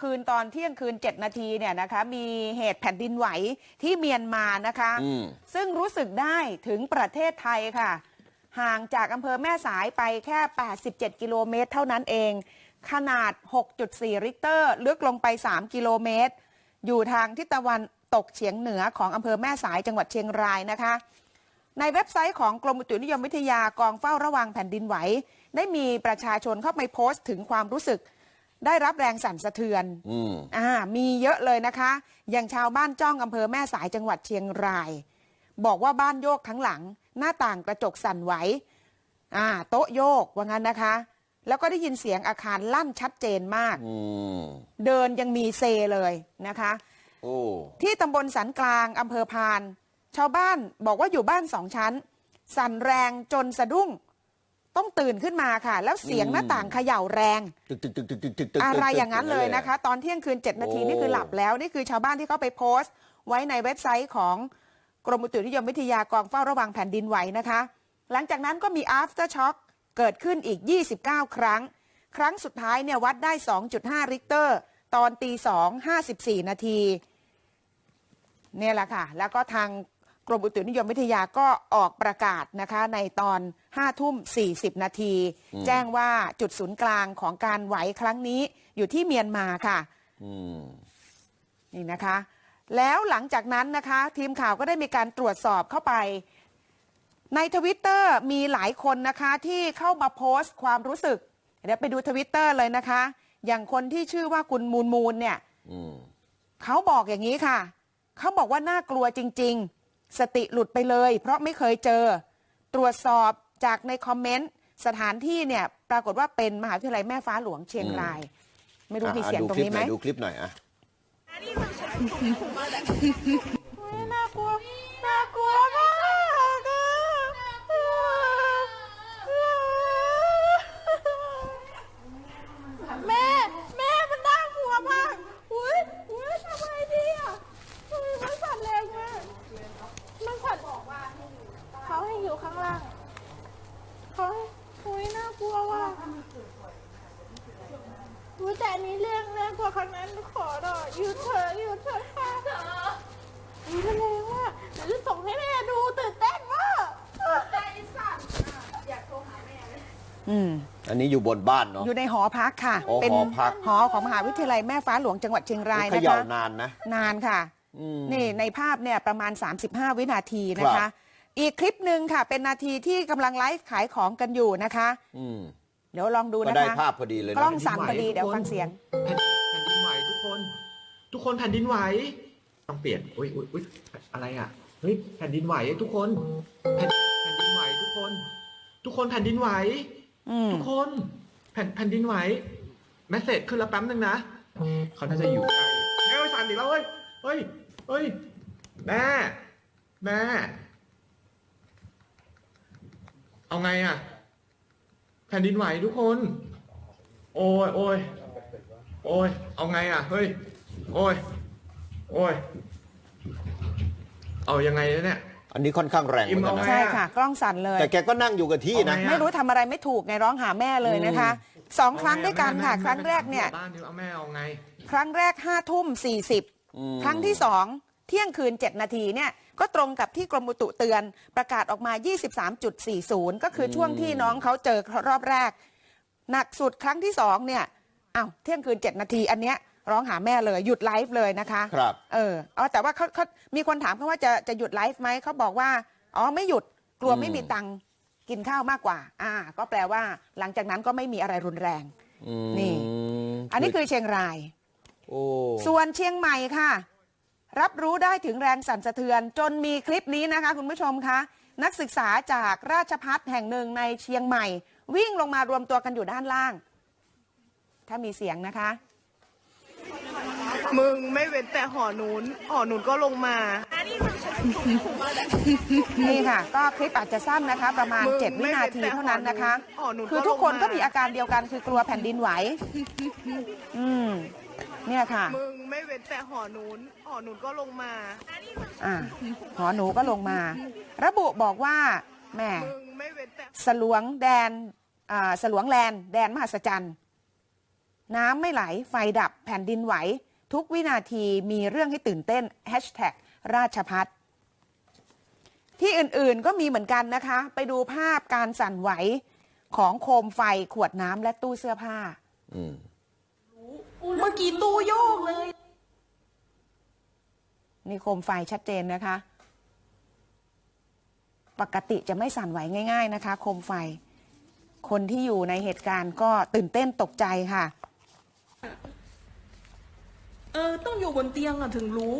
คืนตอนเที่ยงคืน 7 นาทีเนี่ยนะคะมีเหตุแผ่นดินไหวที่เมียนมานะคะ อืม ซึ่งรู้สึกได้ถึงประเทศไทยค่ะ ห่างจากอำเภอแม่สายไปแค่ 87 กิโลเมตรเท่านั้นเอง ขนาด 6.4 ริกเตอร์ ลึกลงไป 3 กิโลเมตร อยู่ทางทิศตะวันตกเฉียงเหนือของอำเภอแม่สายจังหวัดเชียงรายนะคะ ในเว็บไซต์ของกรมอุตุนิยมวิทยากองเฝ้าระวังแผ่นดินไหว ได้มีประชาชนเข้าไปโพสต์ถึงความรู้สึก ได้รับแรงสั่นสะเทือนอืมอ่ามีเยอะเลยนะคะ อย่างชาวบ้านจ้องอำเภอแม่สายจังหวัดเชียงราย บอกว่าบ้านโยกทั้งหลัง หน้าต่างกระจกสั่นไหวอ่า โต๊ะโยกว่างั้นนะคะ แล้วก็ได้ยินเสียงอาคารลั่นชัดเจนมาก อืมเดินยังมีเซเลยนะคะ โอ้ที่ตำบลสันกลางอำเภอพาน ชาวบ้านบอกว่าอยู่บ้านสองชั้น สั่นแรงจนสะดุ้ง ต้องตื่นขึ้นมาค่ะ แล้วเสียงหน้าต่างเขย่าแรง ตึกตึกตึกตึกตึกตึกตึกอะไรอย่างนั้นเลยตึกนะคะ ตอนเที่ยงคืน 7 นาทีโอ้นี่คือหลับแล้ว นี่คือชาวบ้านที่เขาไปโพสต์ ไว้ในเว็บไซต์ของกรมอุตุนิยมวิทยากองเฝ้าระวังแผ่นดินไหวนะคะ หลังจากนั้นก็มี after shock เกิดขึ้นอีก 29 ครั้ง ครั้งสุดท้ายเนี่ยวัดได้ 2.5 ริกเตอร์ ตอนตี2 54 นาทีเนี่ยแหละค่ะ แล้วก็ทาง กรมอุตุนิยมวิทยาก็ออกประกาศนะคะในตอน5ทุ่ม 40 นาที แจ้งว่าจุดศูนย์กลางของการไหวครั้งนี้อยู่ที่เมียนมาค่ะอืมนี่นะคะ แล้วหลังจากนั้นนะคะ ทีมข่าวก็ได้มีการตรวจสอบเข้าไป ในทวิตเตอร์มีหลายคนนะคะที่เข้ามาโพสต์ความรู้สึก เดี๋ยวไปดูทวิตเตอร์เลยนะคะ อย่างคนที่ชื่อว่าคุณมูลมูลเนี่ยอืมเขาบอกอย่างนี้ค่ะ เขาบอกว่าน่ากลัวจริง ๆ สติหลุดไปเลย เพราะไม่เคยเจอ ตรวจสอบจากในคอมเมนต์สถานที่เนี่ยปรากฏว่าเป็นมหาวิทยาลัยแม่ฟ้าหลวงเชียงราย ไม่รู้มีเสียงตรงนี้ไหม ดูคลิปหน่อยอะ น่ากลัว น่ากลัวมากแม่ แม่มันน่ากลัวมาก อุ้ยอุ้ยทำไมดีอะอุ้ยมันสั่นแรงมาก มันสั่นบอกว่าเขาให้อยู่ข้างล่างเขาให้อุ้ยน่ากลัวว่ะอุ้ยแต่อันนี้เรื่องน่ากลัวครั้งนั้นขอหน่อยหยุดเถอะหยุดเถอะค่ะอุ้ยมันแรงว่ะเดี๋ยวจะส่งให้แม่ดูตื่นเต้นมากใจสั่นอยากโทรหาแม่เลยอืม อันนี้อยู่บนบ้านเนาะ อยู่ในหอพักค่ะอ๋อเป็นหอพัก หอของมหาวิทยาลัยแม่ฟ้าหลวงจังหวัดเชียงรายเขนะย่าคะนานนะ นานค่ะ อืม นี่ในภาพเนี่ยประมาณ 35 วินาทีนะครัคะ บ อีกคลิปหนึ่งค่ะ เป็นนาทีที่กำลังไลฟ์ขายของกันอยู่นะคะ อืมเดี๋ยวลองดูก็นะได้คะ ภาพพอดีเลยกนะล้องสั่นพอดีแผ่นดินไหวเดี๋ยวทุกคนฟังเสียงแผ่นแผ่นดินไหวทุกคน ทุกคนแผ่นดินไหวต้องเปลี่ยนอุ้ยอุ้ยอุ้ยอะไรอะเฮ้ยแผ่นดินไหวทุกคนแผ่นแผ่นดินไหวทุกคน ทุกคนแผ่นดินไหว อืมทุกคนแผ่นแผ่นดินไหวแมสเซจขึ้นแล้วแป๊บนึงนะเขาน่าจะอยู่ใกล้เฮ้ยสั่นอีกแล้วเฮ้ยเฮ้ยเฮ้ยแม่แม่ เอาไงอะ แผ่นดินไหวทุกคน โอ้ยโอ้ยโอ้ยเอาไงอะ เฮ้ย โอ้ย โอ้ย เอายังไงเนี่ยอันนี้ค่อนข้างแรงเหมือนกันอิ่มเอานะไงใช่ค่ะ กล้องสั่นเลย แต่แกก็นั่งอยู่กับที่นะเอาไงไม่รู้ทำอะไรไม่ถูกไงร้องหาแม่เลยนะคะสองครั้งด้วยกันค่ะแม่ครั้งแรกเนี่ยบ้านนี้เอาแม่เอาไงครั้งแรก5้าทุ่มสี่สิบอืมครั้งที่สอง เที่ยงคืน 7 นาทีเนี่ยก็ตรงกับที่กรมอุตุเตือนประกาศออกมา 23.40 ก็คือช่วงที่น้องเขาเจอรอบแรก หนักสุดครั้งที่สองเนี่ยอ้าวเที่ยงคืน 7 นาทีอันเนี้ยร้องหาแม่เลยหยุดไลฟ์เลยนะคะครับเอออ๋อแต่ว่าเขาเขามีคนถามเขาว่าจะจะหยุดไลฟ์ไหมเขาบอกว่าอ๋อไม่หยุดกลัวอืมไม่มีตังค์กินข้าวมากกว่า อ่า ก็แปลว่า หลังจากนั้นก็ไม่มีอะไรรุนแรงอืมนี่ อันนี้คือเชียงรายโอ้ส่วนเชียงใหม่ค่ะ รับรู้ได้ถึงแรงสั่นสะเทือน จนมีคลิปนี้นะคะ คุณผู้ชมคะนักศึกษาจากราชพัฒแห่งหนึ่งในเชียงใหม่ วิ่งลงมารวมตัวกันอยู่ด้านล่าง ถ้ามีเสียงนะคะ มึงไม่เว้นแต่หอนูนหอนูนก็ลงมา นี่ค่ะ ก็คลิปอาจจะสั้นนะคะ ประมาณมึง7วินาทีเท่านั้นนะคะอ๋อหนูก็คือทุกคนลงมาก็มีอาการเดียวกันคือกลัวแผ่นดินไหว อืมเนี่ยค่ะ มึงไม่เว้นแต่หอนูนหอนูนก็ลงมาอ่าหอหนูก็ลงมา ระบุบอกว่าแหม่มึงไม่เว้นแต่สลวงแดนอ่าสลวงแลนด์แดนมหัศจรรย์น้ำไม่ไหลไฟดับแผ่นดินไหว ทุกวินาทีมีเรื่องให้ตื่นเต้น Hashtag ราชพัฒ ที่อื่นๆก็มีเหมือนกันนะคะ ไปดูภาพการสั่นไหวของโคมไฟขวดน้ำและตู้เสื้อผ้า อืมเมื่อกี้ตู้โยกเลย นี่โคมไฟชัดเจนนะคะ ปกติจะไม่สั่นไหวง่าย ๆนะคะ โคมไฟ คนที่อยู่ในเหตุการณ์ก็ตื่นเต้นตกใจค่ะ เออ ต้องอยู่บนเตียงอะถึงรู้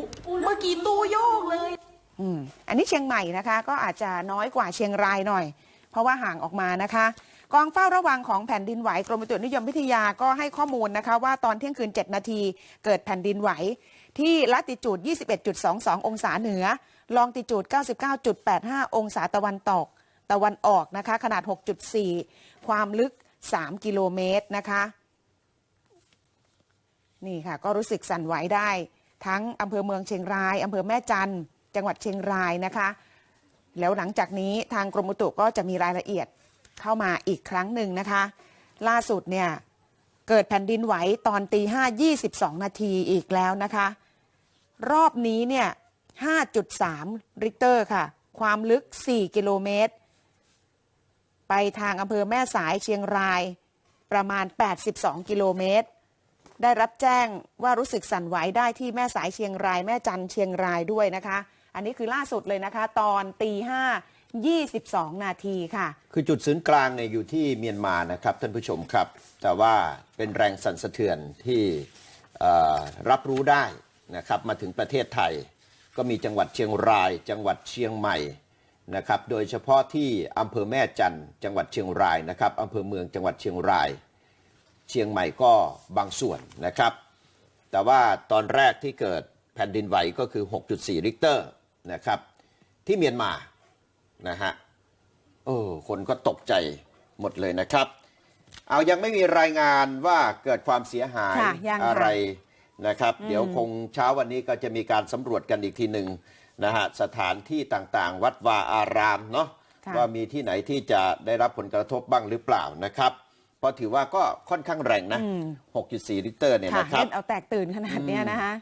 เมื่อกี้ตู้โยกเลย อืมอันนี้เชียงใหม่นะคะ ก็อาจจะน้อยกว่าเชียงรายหน่อย เพราะว่าห่างออกมานะคะ กองเฝ้าระวังของแผ่นดินไหวกรมอุตุนิยมวิทยาก็ให้ข้อมูลนะคะ ว่าตอนเที่ยงคืน 7 นาทีเกิดแผ่นดินไหว ที่ลัติจูด 21.22 องศาเหนือ ลองติจูด 99.85 องศาตะวันตก ตะวันออกนะคะ ขนาด 6.4 ความลึก 3 กิโลเมตรนะคะนี่ค่ะก็รู้สึกสั่นไหวได้ ทั้งอำเภอเมืองเชียงรายอำเภอแม่จันทร์ จังหวัดเชียงรายนะคะ แล้วหลังจากนี้ทางกรมอุตุก็จะมีรายละเอียดเข้ามาอีกครั้งหนึ่งนะคะ ล่าสุดเนี่ยเกิดแผ่นดินไหวตอนตีห้ายี่สิบสองนาทีอีกแล้วนะคะ รอบนี้เนี่ย5.3ริกเตอร์ค่ะ ความลึก4กิโลเมตร ไปทางอำเภอแม่สายเชียงรายประมาณ 82 กิโลเมตร ได้รับแจ้งว่ารู้สึกสั่นไหวได้ที่แม่สายเชียงราย แม่จันเชียงรายด้วยนะคะ อันนี้คือล่าสุดเลยนะคะ ตอนตีห้า22 นาทีค่ะ คือจุดศูนย์กลางเนี่ยอยู่ที่เมียนมานะครับท่านผู้ชมครับ แต่ว่าเป็นแรงสั่นสะเทือนที่รับรู้ได้นะครับมาถึงประเทศไทย ก็มีจังหวัดเชียงราย จังหวัดเชียงใหม่นะครับโดยเฉพาะที่อำเภอแม่จันทร์จังหวัดเชียงรายนะครับอำเภอเมืองจังหวัดเชียงราย เชียงใหม่ก็บางส่วนนะครับ แต่ว่าตอนแรกที่เกิดแผ่นดินไหวก็คือ 6.4ริกเตอร์ นะครับ ที่เมียนมานะฮะเออคนก็ตกใจหมดเลยนะครับ เอายังไม่มีรายงานว่าเกิดความเสียหายค่ะยังค่ะอะไรนะครับ เดี๋ยวคงเช้าวันนี้ก็จะมีการสำรวจกันอีกทีหนึ่งนะฮะสถานที่ต่างๆ วัดวาอารามเนาะค่ะ ว่ามีที่ไหนที่จะได้รับผลกระทบบ้างหรือเปล่านะครับ เพราะถือว่าก็ค่อนข้างแรงนะ6.4 ลิตรเนี่ยค่ะนะครับ เล่นเอาแตกตื่นขนาดเนี้ยนะคะ